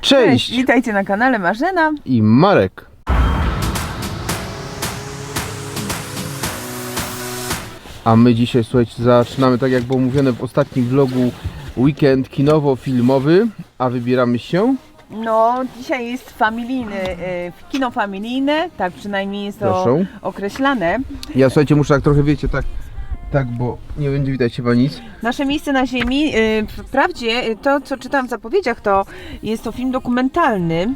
Cześć! Witajcie na kanale Marzena. I Marek. A my dzisiaj, słuchajcie, zaczynamy tak jak było mówione w ostatnim vlogu weekend kinowo-filmowy, a wybieramy się No, dzisiaj jest familijny, y, kino familijne, tak przynajmniej jest to Proszę. określane. Ja słuchajcie, muszę tak trochę, wiecie, tak, tak, bo nie będzie widać chyba nic. Nasze miejsce na ziemi, y, wprawdzie y, to co czytam w zapowiedziach to jest to film dokumentalny.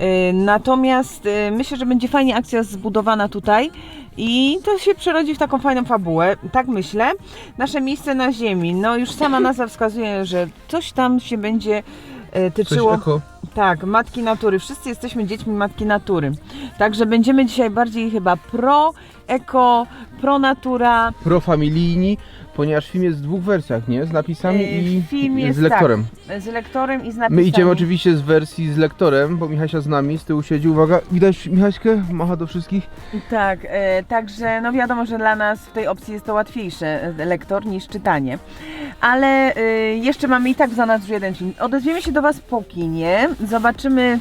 y, Natomiast myślę, że będzie fajnie akcja zbudowana tutaj i to się przerodzi w taką fajną fabułę. Tak myślę. Nasze miejsce na ziemi. No już sama nazwa wskazuje, że coś tam się będzie y, Coś tyczyło. eko, Tak, matki natury. Wszyscy jesteśmy dziećmi matki natury. Także będziemy dzisiaj bardziej chyba pro, eko, profamilijni, ponieważ film jest w dwóch wersjach, nie? Z napisami Yy, i film jest z lektorem. Tak, z lektorem i z napisami. My idziemy oczywiście z wersji z lektorem, bo Michasia z nami, z tyłu siedzi, uwaga, widać Michaśkę? Macha do wszystkich. Tak, e, także no wiadomo, że dla nas w tej opcji jest to łatwiejsze e, lektor niż czytanie. Ale e, jeszcze mamy i tak za nas jeden film. Odezwiemy się do Was po kinie, zobaczymy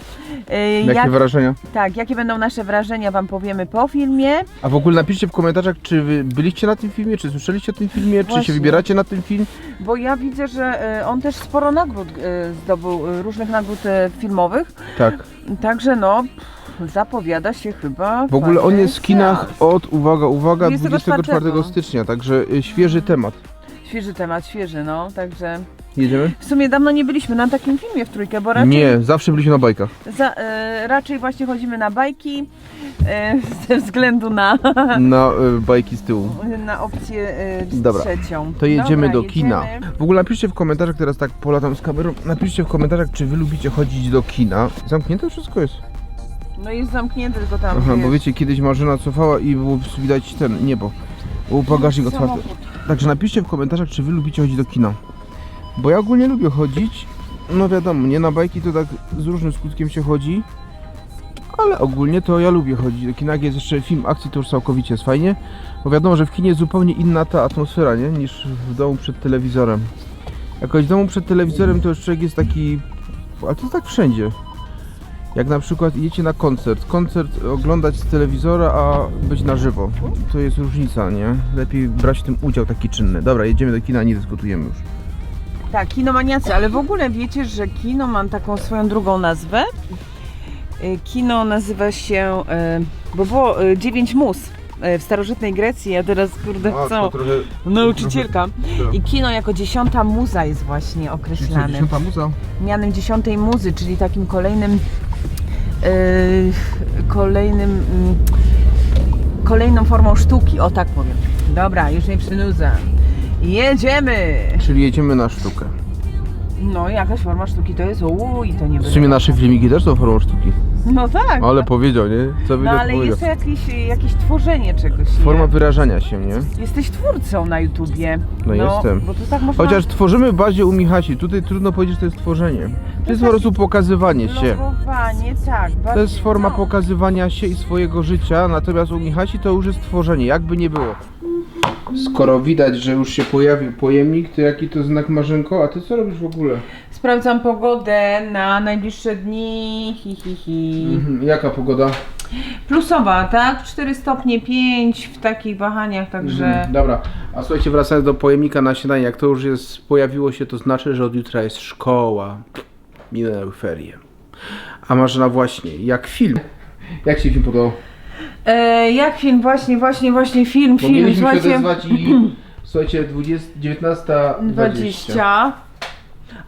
e, Jakie jak, wrażenia? tak, jakie będą nasze wrażenia, Wam powiemy po filmie. A w ogóle napiszcie w komentarzach, czy wy byliście na tym filmie, czy słyszeliście o tym filmie, czy Właśnie. się wybieracie na ten film. Bo ja widzę, że e, on też sporo nagród e, zdobył, e, różnych nagród e, filmowych. Tak. Także no, pff, zapowiada się chyba. W ogóle on fajny jest w kinach seans. od, uwaga, uwaga, 24 24 stycznia, także y, świeży temat. Świeży temat, świeży, no, także. Jedziemy? W sumie dawno nie byliśmy na takim filmie w trójkę, bo raczej, Nie, zawsze byliśmy na bajkach. za, e, raczej właśnie chodzimy na bajki e, ze względu na, Na y, bajki z tyłu. na opcję e, Dobra, trzecią. To jedziemy Dobra, do kina. jedziemy. W ogóle napiszcie w komentarzach, teraz tak polatam z kamerą, napiszcie w komentarzach, czy wy lubicie chodzić do kina. Zamknięte wszystko jest. No jest zamknięty, tylko tam. Aha, bo wiesz, wiecie, kiedyś Marzena cofała i było widać ten niebo. Był bagażnik otwarty. samochód. Także napiszcie w komentarzach, czy wy lubicie chodzić do kina. Bo ja ogólnie lubię chodzić. No wiadomo, nie na bajki to tak z różnym skutkiem się chodzi. Ale ogólnie to ja lubię chodzić do kina. Jest jeszcze film akcji, to już całkowicie jest fajnie. Bo wiadomo, że w kinie jest zupełnie inna ta atmosfera, nie? Niż w domu przed telewizorem. Jakoś w domu przed telewizorem to już człowiek jest taki... Ale to tak wszędzie. Jak na przykład idziecie na koncert. Koncert oglądać z telewizora, a być na żywo. To jest różnica, nie? Lepiej brać w tym udział taki czynny. Dobra, jedziemy do kina, nie dyskutujemy już. Tak, kinomaniacy, ale w ogóle wiecie, że kino ma taką swoją drugą nazwę. Y, Kino nazywa się, y, bo było y, dziewięć mus w starożytnej Grecji, a teraz kurde co? trochę... Nauczycielka. trochę- I kino jako dziesiąta muza jest właśnie określane. Dziesiąta muza. Mianem dziesiątej muzy, czyli takim kolejnym kolejnym mm, kolejną formą sztuki, o tak powiem. Dobra, już nie przynudzam. Jedziemy! Czyli jedziemy na sztukę. No, jakaś forma sztuki to jest, uuu, i to nie W sumie nasze filmiki też są formą sztuki. No tak. Ale no. powiedział, nie? Co No ale powiedział. jest to jakieś, jakieś tworzenie czegoś. nie? Forma wyrażania się, nie? Jesteś twórcą na YouTubie. No jestem. Bo to tak można... Chociaż tworzymy w bazie u Michasi. Tutaj trudno powiedzieć, że to jest tworzenie. To jest po prostu pokazywanie się. Logowanie, tak. To bardziej- jest forma no. pokazywania się i swojego życia, natomiast u Michasi to już jest tworzenie, jakby nie było. Skoro widać, że już się pojawił pojemnik, to jaki to znak Marzenko? A ty co robisz w ogóle? Sprawdzam pogodę na najbliższe dni. Hi, hi, hi. Mhm, jaka pogoda? Plusowa, tak? 4 stopnie 5 w takich wahaniach, także. Mhm, Dobra, a słuchajcie, wracając do pojemnika na śniadanie, jak to już jest, pojawiło się, to znaczy, że od jutra jest szkoła. Minęły ferie. A Marzena właśnie, jak film? Jak ci film podobał? E, jak film? Właśnie, właśnie, właśnie film, Bo film. mieliśmy się Słuchajcie, odezwać i słuchajcie, 20, 19.20. 20.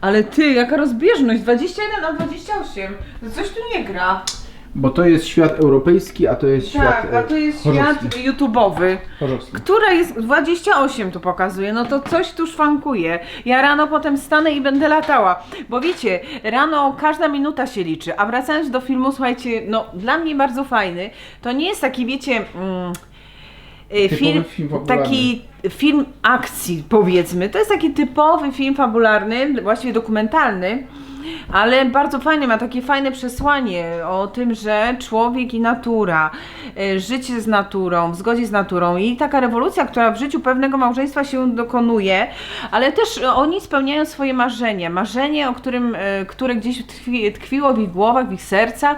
Ale ty, jaka rozbieżność? 21 a 28. To coś tu nie gra. Bo to jest świat europejski, a to jest świat Tak, a to jest e, świat chorzowski. YouTube'owy. Chorzowski. Która jest 28 tu pokazuje, no to coś tu szwankuje. Ja rano potem stanę i będę latała. Bo wiecie, rano każda minuta się liczy. A wracając do filmu, słuchajcie, no dla mnie bardzo fajny. To nie jest taki, wiecie. Mm, y, Typowy film, film fabularny. taki film akcji, powiedzmy. To jest taki typowy film fabularny, właściwie dokumentalny. Ale bardzo fajne, ma takie fajne przesłanie o tym, że człowiek i natura, y, życie z naturą, w zgodzie z naturą i taka rewolucja, która w życiu pewnego małżeństwa się dokonuje, ale też oni spełniają swoje marzenie. Marzenie, o którym, y, które gdzieś tkwi, tkwiło w ich głowach, w ich sercach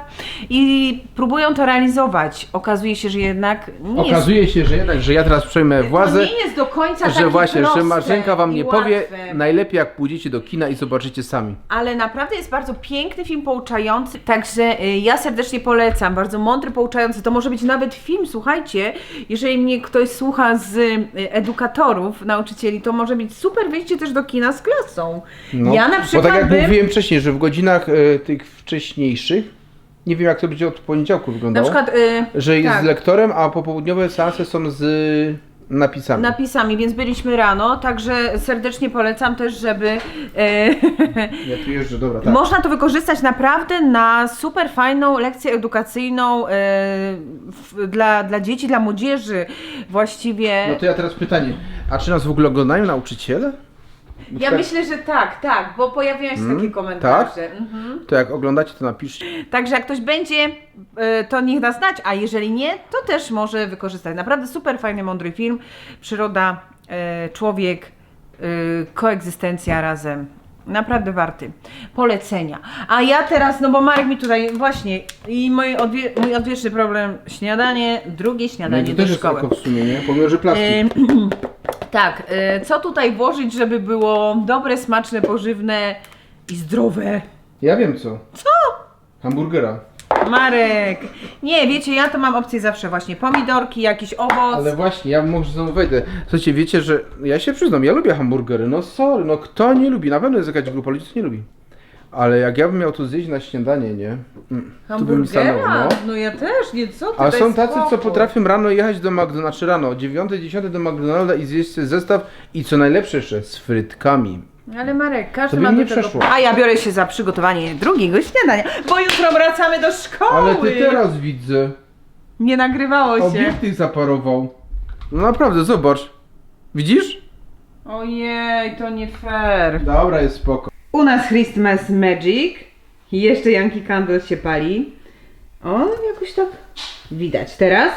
i próbują to realizować. Okazuje się, że jednak nie jest Okazuje się, że jednak, że ja teraz przejmę władzę. to nie jest do końca Że takie właśnie, że Marzenka wam nie powie najlepiej jak pójdziecie do kina i zobaczycie sami. Ale naprawdę jest bardzo piękny film pouczający, także y, ja serdecznie polecam. Bardzo mądry, pouczający. To może być nawet film, słuchajcie, jeżeli mnie ktoś słucha z y, edukatorów, nauczycieli, to może być super wyjście też do kina z klasą. ja na przykład No, Bo tak jak bym, mówiłem wcześniej, że w godzinach e, tych wcześniejszych, nie wiem jak to będzie od poniedziałku na wyglądało, przykład y, że jest tak. z lektorem, a popołudniowe seanse są z napisami. napisami, więc byliśmy rano, także serdecznie polecam też, żeby e, Ja tu jeżdżę, dobra, tak. Można to wykorzystać naprawdę na super fajną lekcję edukacyjną e, w, dla, dla dzieci, dla młodzieży właściwie. No to ja teraz pytanie, a czy nas w ogóle oglądają nauczyciele? Ja myślę, że tak, tak, bo pojawiają się Mm, takie komentarze. tak? Mhm. To jak oglądacie, to napiszcie. Także jak ktoś będzie, e, to niech nas znać, a jeżeli nie, to też może wykorzystać. Naprawdę super fajny, mądry film. Przyroda, e, człowiek, e, koegzystencja razem. Naprawdę warty polecenia. A ja teraz, no bo Marek mi tutaj właśnie i mój, odwie, mój odwieczny problem śniadanie, drugie No śniadanie i to do też jest szkoły. eko w sumie, nie? Pomimo, że plastik. tak, e, co tutaj włożyć, żeby było dobre, smaczne, pożywne i zdrowe? Ja wiem co. Co? Hamburgera. Marek! Nie, wiecie, ja to mam opcję zawsze właśnie pomidorki, jakiś owoc. Ale właśnie, ja może znowu wejdę. Słuchajcie, wiecie, że ja się przyznam, ja lubię hamburgery. No sorry, no kto nie lubi? Na pewno jest jakaś grupa ludzi, co nie lubi. Ale jak ja bym miał to zjeść na śniadanie, nie? Mm, to by mi stanęło, Hamburgera? no. No ja też, nie co ty, A daj są tacy, co spokój. potrafią rano jechać do McDonald's, znaczy rano, o 9, 10 do McDonalda i zjeść sobie zestaw i co najlepsze jeszcze, z frytkami. Ale Marek, każdy To by ma mi do nie tego... przeszło. A ja biorę się za przygotowanie drugiego śniadania, bo jutro wracamy do szkoły. Ale ty teraz widzę, Nie nagrywało się. obiektyw zaparował. No naprawdę, zobacz. Widzisz? Ojej, to nie fair. Dobra, jest spoko. U nas Christmas Magic. Jeszcze Yankee Candle się pali. O, jakoś tak widać teraz.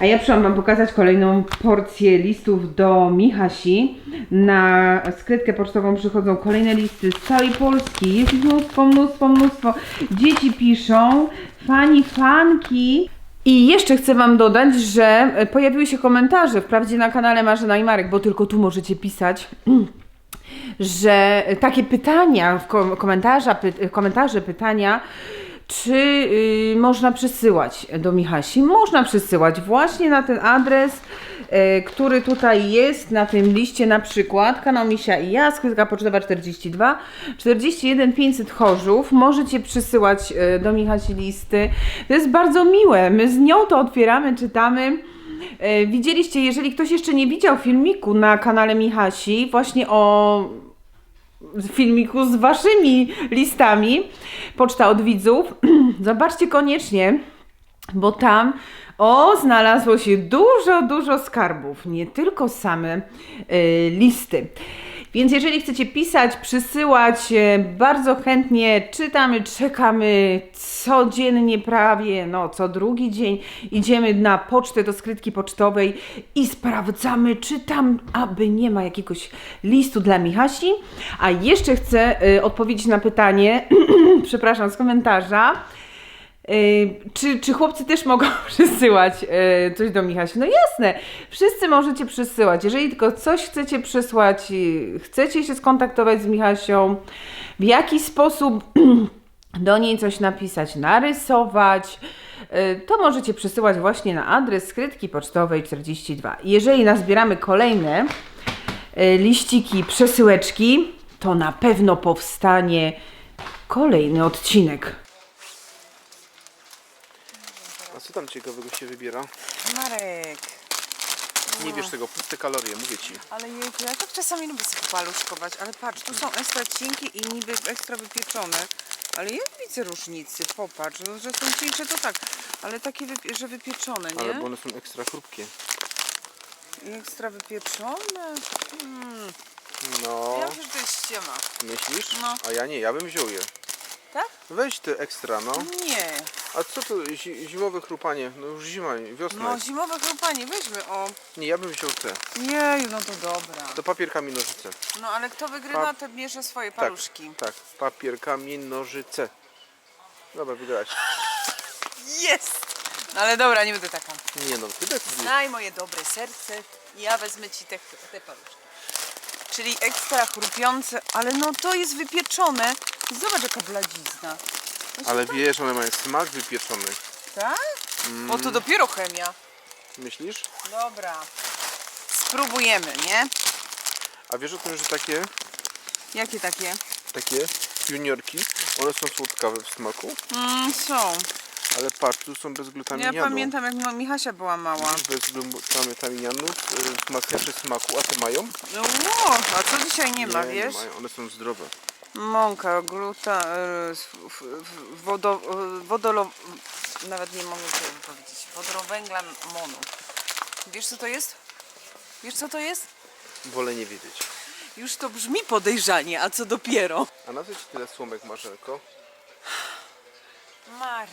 A ja przyszłam Wam pokazać kolejną porcję listów do Michasi. Na skrytkę pocztową przychodzą kolejne listy z całej Polski. Jest ich mnóstwo, mnóstwo, mnóstwo. Dzieci piszą, fani, fanki. I jeszcze chcę Wam dodać, że pojawiły się komentarze, wprawdzie na kanale Marzena i Marek, bo tylko tu możecie pisać że takie pytania, komentarza, py, komentarze, pytania, czy y, można przesyłać do Michasi? Można przesyłać właśnie na ten adres, y, który tutaj jest na tym liście, na przykład kanał Misia i ja, skrytka pocztowa 42, 41 500 Chorzów. Możecie przysyłać y, do Michasi listy. To jest bardzo miłe. My z nią to otwieramy, czytamy. E, Widzieliście, jeżeli ktoś jeszcze nie widział filmiku na kanale Michasi, właśnie o filmiku z waszymi listami, poczta od widzów, zobaczcie koniecznie, bo tam o, znalazło się dużo, dużo skarbów, nie tylko same y, listy. Więc jeżeli chcecie pisać, przysyłać, e, bardzo chętnie czytamy, czekamy codziennie prawie, no co drugi dzień idziemy na pocztę do skrytki pocztowej i sprawdzamy, czy tam, aby nie ma jakiegoś listu dla Michasi. A jeszcze chcę e, odpowiedzieć na pytanie, przepraszam, z komentarza. Yy, czy, czy chłopcy też mogą przysyłać yy, coś do Michasi? No jasne, wszyscy możecie przysyłać. Jeżeli tylko coś chcecie przysłać, yy, chcecie się skontaktować z Michasią, w jaki sposób do niej coś napisać, narysować, yy, to możecie przysyłać właśnie na adres skrytki pocztowej 42. Jeżeli nazbieramy kolejne liściki, przesyłeczki, to na pewno powstanie kolejny odcinek. A co tam ciekawego się wybiera? Marek, Nie wiesz tego, puste kalorie, mówię ci. ale jejku, ja tak czasami lubię sobie paluszkować, ale patrz, tu są ekstra cienkie i niby ekstra wypieczone. Ale ja widzę różnicy, popatrz, no, że są cieńsze to tak, ale takie, wypie- że wypieczone, nie? Ale bo one są ekstra chrupkie. I ekstra wypieczone? Hmm. No, Ja myślę, że to jest ściema. myślisz? No. A ja nie, ja bym wziął je. Tak? Weź te ekstra, no. Nie. A co to zi- zimowe chrupanie? No już zima, wiosna No jest. zimowe chrupanie, weźmy o. Nie, ja bym wziął te. Jeju, no to dobra. To papierkami nożyce. No ale kto wygrywa, to bierze swoje paluszki. Tak, papierkami nożyce. Dobra, wygrałaś. Jest! No ale dobra, nie będę taka. Nie no, ty decyduj. Znaj moje dobre serce i ja wezmę ci te, te paluszki. Czyli ekstra chrupiące, ale no to jest wypieczone. Zobacz jaka bladzizna. Ale wiesz, one mają smak wypieczony. Tak? Mm. Bo to dopiero chemia. Myślisz? Dobra. Spróbujemy, nie? A wiesz o tym, że takie, Jakie takie? takie juniorki, one są słodkawe w smaku, Mm, są. ale patrz, tu są Ja bezglutaminianu. pamiętam jak ma- Michasia była mała. Bezglutaminianu, y, wzmacniacze smaku, a te mają? No, a co dzisiaj nie ma, wiesz? mają, one są zdrowe. Mąka, gluta, e, wodo, e, wodolo... Nawet nie mogę tego powiedzieć. Wodorowęgla monu. Wiesz co to jest? Wiesz co to jest? Wolę nie wiedzieć. Już to brzmi podejrzanie, a co dopiero? A na co ci tyle słomek, Marzenko? Marek,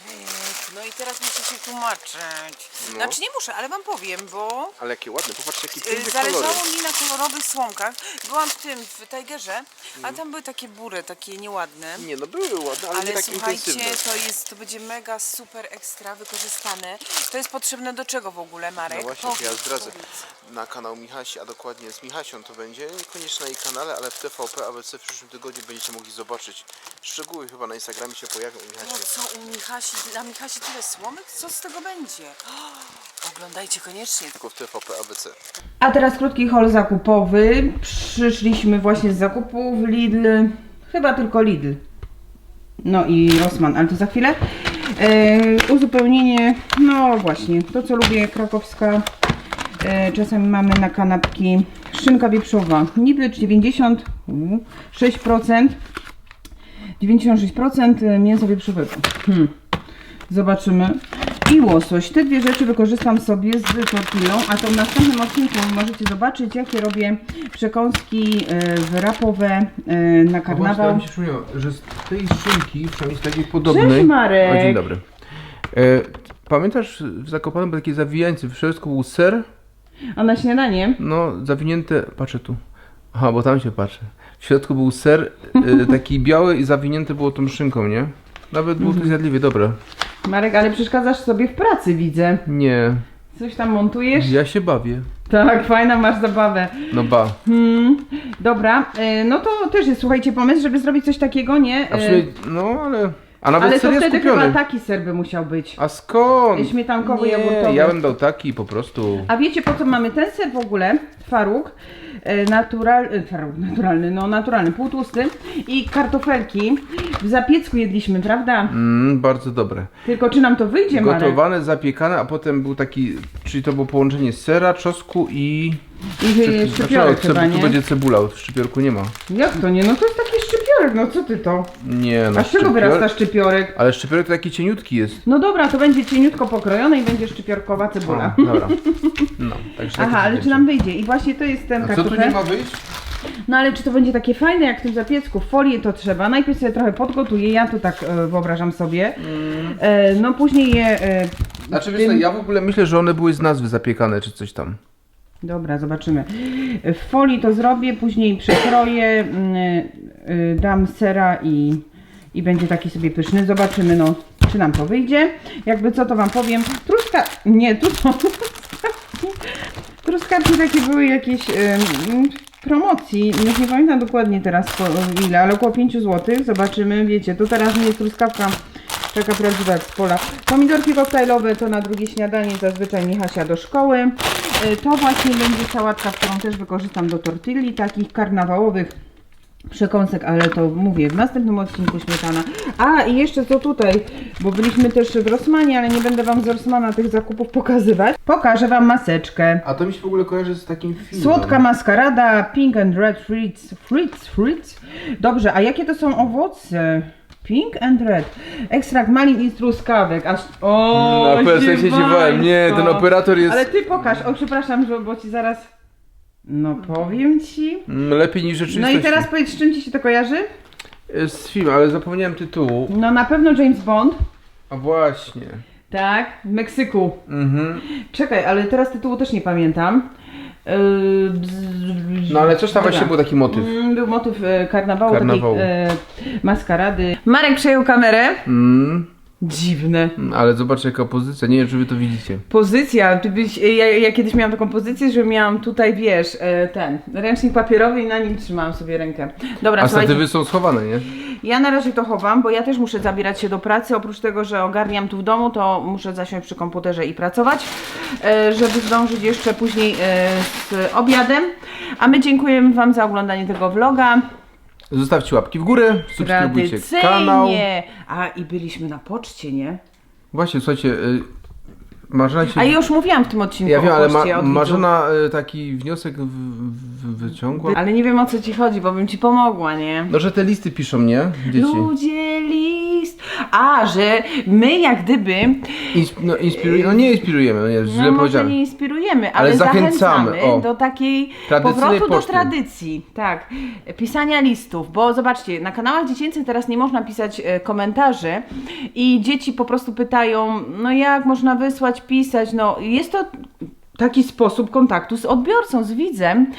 no i teraz muszę się tłumaczyć. No. Znaczy nie muszę, ale wam powiem, bo Ale jakie ładne, popatrz jakie y, piękne kolory. zależało mi na kolorowych słomkach. Byłam w tym, w Tigerze, Mhm. a tam były takie bury, takie nieładne. Nie no, były ładne, ale, Ale nie tak słuchajcie, intensywne. to jest, to będzie mega super ekstra wykorzystane. To jest potrzebne do czego w ogóle, Marek? No właśnie, to ja Powiedz, zdradzę. powiedz. Na kanał Michasi, a dokładnie z Michasią to będzie, niekoniecznie na jej kanale, ale w TVP ABC w przyszłym tygodniu będziecie mogli zobaczyć. Szczegóły chyba na Instagramie się pojawią u No co u Michasi, dla Michasi tyle słomek? Co z tego będzie? Oglądajcie koniecznie. Tylko w TVP ABC. A teraz krótki haul zakupowy. Przyszliśmy właśnie z zakupów Lidl, chyba tylko Lidl. No i Rossmann, ale to za chwilę. E, uzupełnienie, no właśnie, to co lubię, krakowska. E, czasami mamy na kanapki szynka wieprzowa. Niby 96%. 96% mięsa wieprzowego. Hmm. Zobaczymy. I łosoś. Te dwie rzeczy wykorzystam sobie z tortillą, a to w następnym odcinku możecie zobaczyć, jakie robię przekąski e, wrapowe e, na karnawał. mi się przypomniało, że z tej szynki, przynajmniej z takiej Cześć podobnej... Marek! O, dzień dobry. E, pamiętasz, w Zakopanem był taki zawijający, w środku był ser, A na śniadanie? no zawinięte, patrzę tu, aha, bo tam się patrzę. W środku był ser e, taki biały i zawinięte było tą szynką, nie? Nawet było to zjadliwie dobre. Marek, ale przeszkadzasz sobie w pracy, widzę. Nie, Coś tam montujesz? ja się bawię. Tak, fajna masz zabawę. No ba. Hmm, dobra, e, no to też jest, słuchajcie, pomysł, żeby zrobić coś takiego, nie? A w E, sumie, no ale... A nawet ale to ser jest wtedy kupiony. chyba taki ser by musiał być. A skąd? Śmietankowy, Nie, jogurtowy. ja bym dał taki po prostu. A wiecie po co mamy ten ser w ogóle? Faruk, e, natural, e, naturalny, no naturalny, półtłusty i kartofelki w zapiecku jedliśmy, prawda? Mm, bardzo dobre. Tylko czy nam to wyjdzie, Marek? Gotowane, zapiekane, a potem był taki, czyli to było połączenie sera, czosnku i... I Znaczy, szczypiorek cebu- chyba, tu nie? będzie cebula, w szczypiorku nie ma. Jak to nie? No to jest taki szczypiorek, no co ty to? Nie no, A z czego szczypior- wyrasta szczypiorek? Ale szczypiorek to taki cieniutki jest. No dobra, to będzie cieniutko pokrojone i będzie szczypiorkowa cebula. O, dobra. No, także taki Aha, ale czy nam wyjdzie? I właśnie to jest ten A co tu kartofel. nie ma wyjść? No ale czy to będzie takie fajne jak w tym zapiecku? Folię to trzeba. Najpierw sobie trochę podgotuję, ja to tak e, wyobrażam sobie. E, no później je... E, Znaczy wiesz co, tym- ja w ogóle myślę, że one były z nazwy zapiekane czy coś tam. Dobra, zobaczymy. W folii to zrobię, później przekroję, mm, y, dam sera i, i będzie taki sobie pyszny. Zobaczymy, no, czy nam to wyjdzie. Jakby co, to Wam powiem. Truska... Nie, tu są truskawki takie były jakieś ym, promocji. Już nie pamiętam dokładnie teraz ile, ale około 5 zł. Zobaczymy, wiecie, to teraz nie jest truskawka taka prawdziwa jak z pola. Pomidorki koktajlowe to na drugie śniadanie zazwyczaj Michasia do szkoły. Y, To właśnie będzie sałatka, którą też wykorzystam do tortilli, takich karnawałowych przekąsek, ale to mówię w następnym odcinku śmietana. A i jeszcze co tutaj, bo byliśmy też w Rossmanie, ale nie będę Wam z Rossmana tych zakupów pokazywać. Pokażę Wam maseczkę. A to mi się w ogóle kojarzy z takim filmem. Słodka maskarada, pink and red fruits, fruits, fruits. Dobrze, a jakie to są owoce? Pink and red. Ekstrakt malin i truskawek. Aż... O, No, pewnie się dziwałem. Nie, ten operator jest... Ale ty pokaż. O, przepraszam, że, bo ci zaraz... No powiem ci. Mm, Lepiej niż No rzeczywistości. i teraz powiedz, z czym ci się to kojarzy? Y, Z filmu, ale zapomniałem tytułu. No na pewno James Bond. A właśnie. Tak, w Meksyku. Mhm. Czekaj, ale teraz tytułu też nie pamiętam. Yy, No ale coś tam właśnie był taki motyw. Mm, Był motyw e, karnawału, Karnawału. takiej e, maskarady. Marek przejął kamerę. Mm, Dziwne. ale zobacz jaka pozycja, nie wiem czy wy to widzicie. Pozycja, ty byś, ja, ja kiedyś miałam taką pozycję, że miałam tutaj, wiesz, e, ten ręcznik papierowy i na nim trzymałam sobie rękę. Dobra, A statywy są schowane, nie? ja na razie to chowam, bo ja też muszę zabierać się do pracy. Oprócz tego, że ogarniam tu w domu, to muszę zasiąść przy komputerze i pracować, e, żeby zdążyć jeszcze później e, z obiadem. A my dziękujemy Wam za oglądanie tego vloga. Zostawcie łapki w górę, subskrybujcie kanał. Tradycyjnie. A i byliśmy na poczcie, nie? Właśnie, słuchajcie, y, Marzena się... A już mówiłam w tym odcinku Ja wiem, o ale poczcie ma, od widzów. Marzena y, taki wniosek w, w, wyciągła. Ale nie wiem o co ci chodzi, bo bym ci pomogła, nie? No, że te listy piszą, nie? Dzieci. Ludzie. A, że my jak gdyby Insp no, inspiruje, no nie inspirujemy, no nie, źle no może powiedziałem. nie inspirujemy, ale, Ale zachęcamy, zachęcamy do takiej powrotu do poczty. tradycji, tak, pisania listów, bo zobaczcie, na kanałach dziecięcych teraz nie można pisać e, komentarzy i dzieci po prostu pytają, no jak można wysłać, pisać, no jest to taki sposób kontaktu z odbiorcą, z widzem,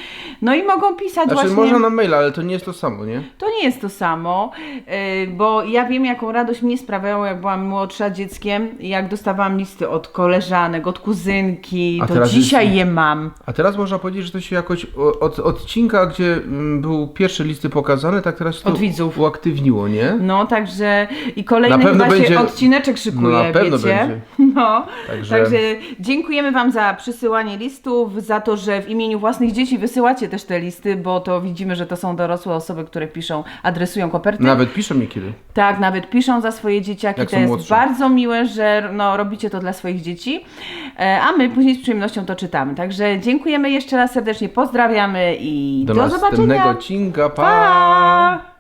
no i mogą pisać Znaczy właśnie... można na maila, ale to nie jest to samo, nie? To nie jest to samo, yy, bo ja wiem, jaką radość mnie sprawiało, jak byłam młodsza dzieckiem, jak dostawałam listy od koleżanek, od kuzynki, A to dzisiaj jest- je mam. A teraz można powiedzieć, że to się jakoś od odcinka, gdzie mm, był pierwsze listy pokazane, tak teraz się to Od widzów. uaktywniło, nie? No, także i kolejny chyba będzie- się odcineczek szykuje, No, na pewno wiecie? będzie. No, Także- także... dziękujemy Wam za przysyłanie listów, za to, że w imieniu własnych dzieci wysyłacie też te listy, bo to widzimy, że to są dorosłe osoby, które piszą, adresują koperty. Nawet piszą niekiedy. Tak, nawet piszą za swoje dzieciaki. Jak to są jest młodsze. bardzo miłe, że no, robicie to dla swoich dzieci, e, a my później z przyjemnością to czytamy. Także dziękujemy jeszcze raz serdecznie, pozdrawiamy i Do, do, następnego zobaczenia. odcinka, Pa!